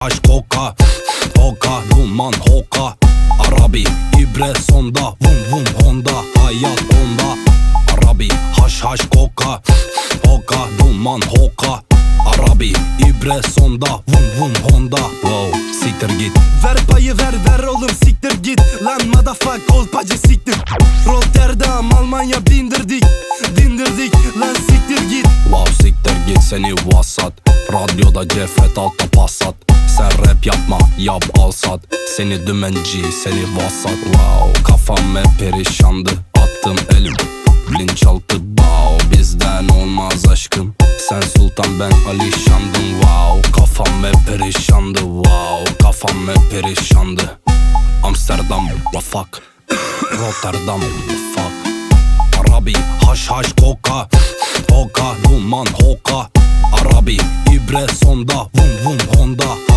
Aşk koka Hoka duman hoka. Arabi ibre sonda Vum vum honda. Hayat onda Arabi haş haş koka. Hoka duman hoka. Arabi ibre sonda Vum vum honda. Wow siktir git. Ver payı ver ver oğlum siktir git. Lan motherfuck kolpacı siktir. Rotterdam Almanya bindirdik Dindirdik. Lan siktir git. Wow siktir git seni vasat. Radyoda cefret altta passat Sen rap yapma yap al sat. Seni dümenci seni vasat. Wow kafam hep perişandı. Attım elim bilinçaltı Wow bizden olmaz aşkım. Sen sultan ben alişandım. Wow kafam hep perişandı. Wow kafam hep perişandı. Amsterdam fuck Rotterdam fuck Arabi haş haş koka. Hoka duman hoka Arabi ibre sonda Vum vum honda Hayat